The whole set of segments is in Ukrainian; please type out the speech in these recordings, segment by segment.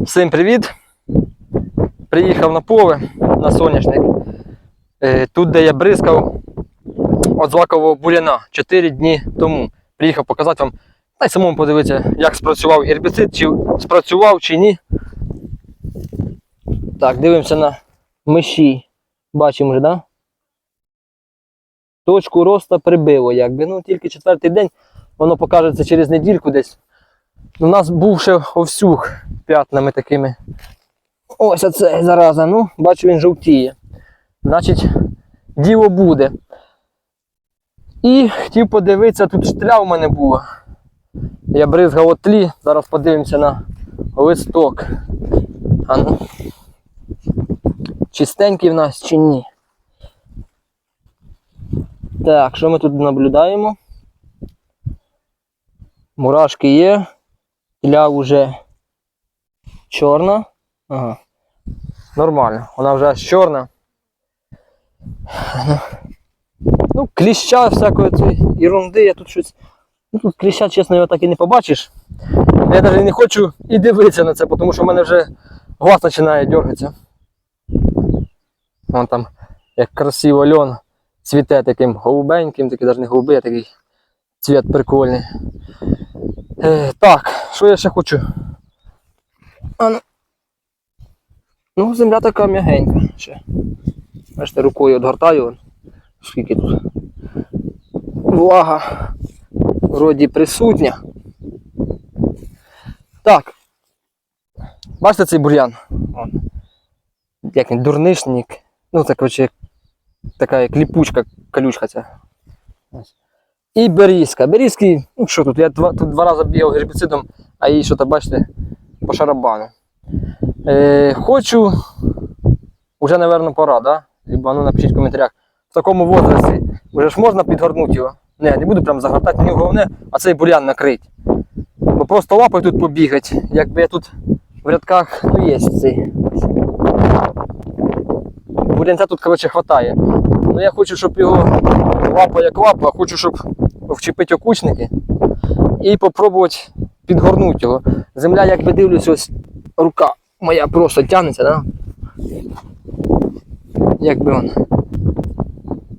Всім привіт! Приїхав на поле на соняшник. Е, Тут, де я бризкав от злакового буряна 4 дні тому. Приїхав показати вам, та самому подивитися, як спрацював гербіцид, чи спрацював, чи ні. Так, дивимося на миші. Бачимо вже, да? Точку роста прибило, якби. Ну, тільки четвертий день, воно покажеться через недільку десь. У нас був ще овсюх п'ятнами такими. Ось оце зараза. Ну, бачу, він жовтіє. Значить, діло буде. І хотів подивитися, тут штля у мене була. Я бризгав от тлі, зараз подивимося на листок. А ну. Чистенький в нас чи ні? Так, що ми тут наблюдаємо? Мурашки є. Тля вже чорна. Ага. Нормально, вона вже аж чорна. Ну, кліща всякої цієї ерунди, я тут щось. Ну тут кліща, чесно, його так і не побачиш. Я навіть не хочу і дивитися на це, тому що в мене вже глаз починає дергатися. Вон там, як красиво льон цвіте таким голубеньким, такий навіть не голубий, а такий цвіт прикольний. Е, так, що я ще хочу? А, ну. ну, земля така м'ягенька ще. Бачите, рукою відгортаю. Скільки тут. Влага вроді присутня. Так. Бачите цей бур'ян? Як він, дурнишник. Ну, це, коротше, така як ліпучка, колючка ця. І берізка. Берізки, ну що тут, я два, тут два рази бігав гербіцидом, а їй що то бачите, по шарабану. Е, хочу, вже, напевно, пора, да? Либо, ну, напишіть в коментарях. В такому возрасті вже ж можна підгорнути його. Не, не буду прям загортати, мені головне, а цей бурян накрити. Бо просто лапою тут побігати. Якби я тут в рядках, ну є цей. Бурянця тут, коротше, хватає. Ну я хочу, щоб його лапа як лапа, хочу, щоб вчепити окучники і попробувати підгорнути його. Земля, якби дивлюсь, ось рука моя просто тягнеться, да? Якби он.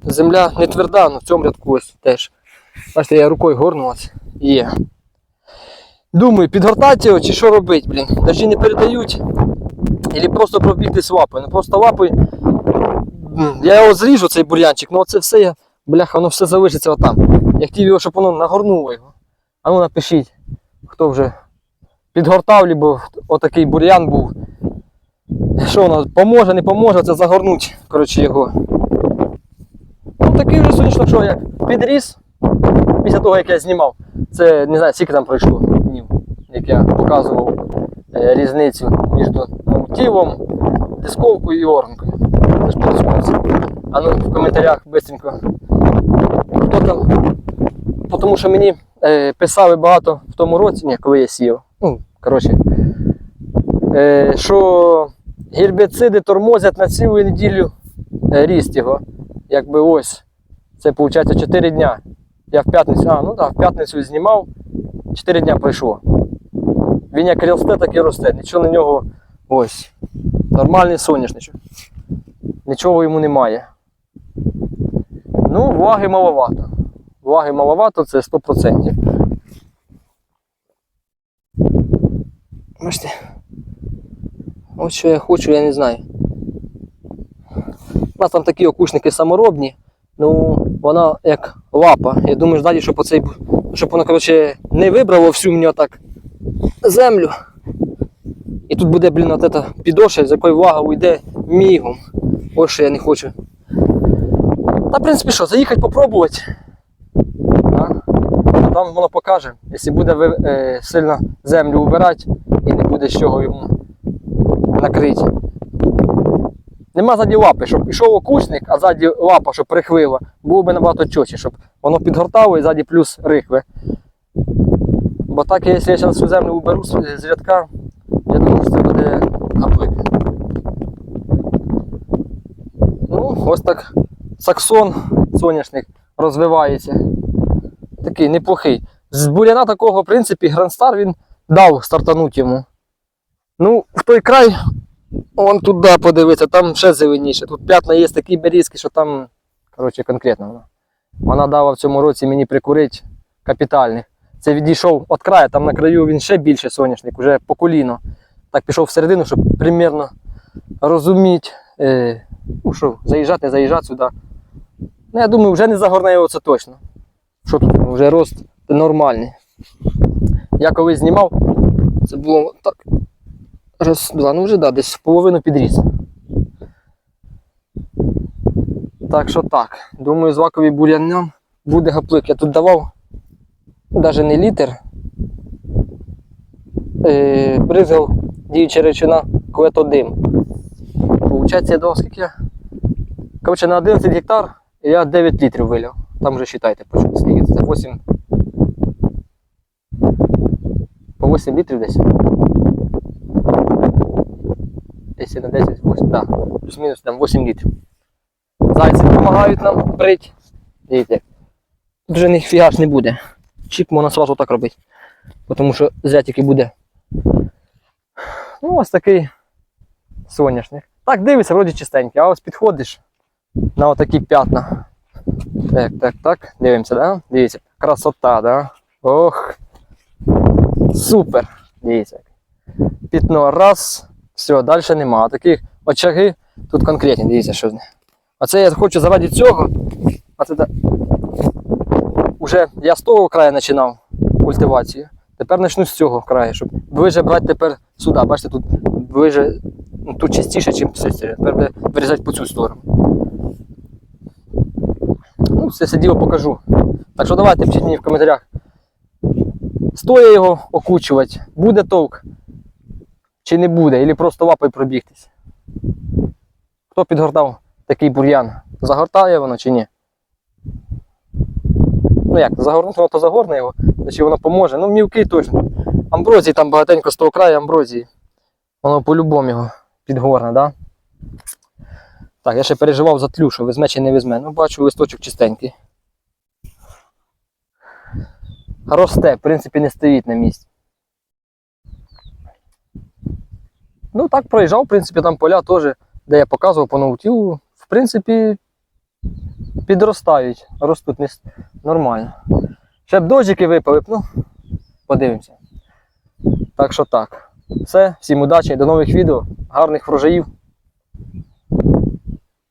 Земля не тверда, але в цьому рядку ось теж. Бачите, я рукою горнулась. Є. Думаю, підгортати його чи що робити, блін. Дожді не передають. Або просто пробігтись лапою. Ну просто лапою. Я його зріжу, цей бур'янчик, ну це все. Бляха, воно все залишиться отам. Я хотів його, щоб воно нагорнуло його. А ну напишіть, хто вже підгортав, либо отакий бур'ян був. Що воно поможе, не поможе, це загорнуть, коротше, його. Ну такий вже сонячно, що як підріс після того, як я знімав. Це не знаю, скільки там пройшло днів, як я показував е, різницю між ну, тілом, дисковкою і органкою. Це ж. А ну в коментарях швидко. Хто там? Тому що мені е, писали багато в тому році, ні, коли я сіяв. Ну, коротше, е, що гербіциди тормозять на цілу неділю е, ріст його. Якби ось. Це виходить 4 дня. Я в п'ятницю, а, ну так, в п'ятницю знімав, 4 дня пройшло. Він як росте, так і росте. Нічого на нього ось. Нормальний соняшничок. Нічого йому немає. Ну, ваги маловато. Ваги маловато, це 100%. Бачите? Ось що я хочу, я не знаю. У нас там такі окушники саморобні, ну вона як лапа. Я думаю, що далі, щоб оцей, щоб воно коротше, не вибрало всю мені отак землю. І тут буде, блін, от ета підошва, з якої влага уйде мігом. Ось що я не хочу. Та, в принципі, що, заїхати попробувати. Там воно покаже. Якщо буде ви- е, сильно землю убирати і не буде з чого йому накрити. Нема ззаді лапи, щоб пішов окучник, а ззаді лапа, щоб прихвила, було б набагато чочі, щоб воно підгортало і ззаді плюс рихве. Бо так, якщо я зараз всю землю уберу з рядка, я думаю, що це буде гаплик. Ну, ось так саксон соняшник розвивається. Такий неплохий. З буряна такого, в принципі, Грандстар він дав стартануть йому. Ну, в той край, вон туди подивитися, там ще зеленіше. Тут п'ятна є такі берізки, що там, коротше, конкретно вона. Вона дала в цьому році мені прикурити капітальних. Це відійшов від краю, там на краю він ще більше соняшник, вже по коліно. Так пішов всередину, щоб примірно розуміти, е, ну що, заїжджати, заїжджати сюди. Ну, я думаю, вже не загорне його це точно. Що тут вже рост нормальний. Я колись знімав, це було так. Раз, два, ну вже да, десь половину підріс. Так що так. Думаю, злакові бур'янам буде гаплик. Я тут давав навіть не літр. Е, бризгав діюча речина клетодим. Получається, я давав скільки? я? Коротше, на 11 гектар я 9 літрів виляв. Там вже чому, скільки це 8. По 8 літрів десь. Десь на 10, 8, так. Плюс-мінус там 8 літрів. Зайці допомагають нам брити. Дивіться. Тут вже ніфіга ж не буде. Чіп можна сразу так робити. Тому що зря тільки буде. Ну, ось такий соняшник. Так, дивишся, вроді чистенький, а ось підходиш на отакі п'ятна. Так, так, так. Дивимося, да? Дивіться. Красота, да? Ох. Супер. Дивіться. Пітно раз. Все, далі нема. Таких очаги тут конкретні, дивіться, що. Оце я хочу заради цього. А це та- Уже я з того краю починав культивацію. Тепер почну з цього краю, щоб ближе брати тепер сюди. Бачите, тут ближе, ну, тут чистіше, ніж все. Тепер буде вирізати по цю сторону. Все діло покажу. Так що давайте пишіть мені в коментарях. Стоїть його окучувати, буде толк чи не буде, або просто лапою пробігтись. Хто підгортав такий бур'ян? Загортає воно чи ні? Ну як, загорнути, то загорне його, чи воно поможе. Ну, мілкий точно. Амброзії там багатенько з того краю амброзії. Воно по-любому його підгорне, да? Так, я ще переживав за тлю, що візьме чи не візьме. Ну, бачу, листочок чистенький. Росте, в принципі, не стоїть на місці. Ну, так проїжджав, в принципі, там поля теж, де я показував по наутілу, в принципі, підростають, ростуть нормально. Ще б дощики випали, ну, подивимося. Так що так. Все, всім удачі, до нових відео, гарних врожаїв.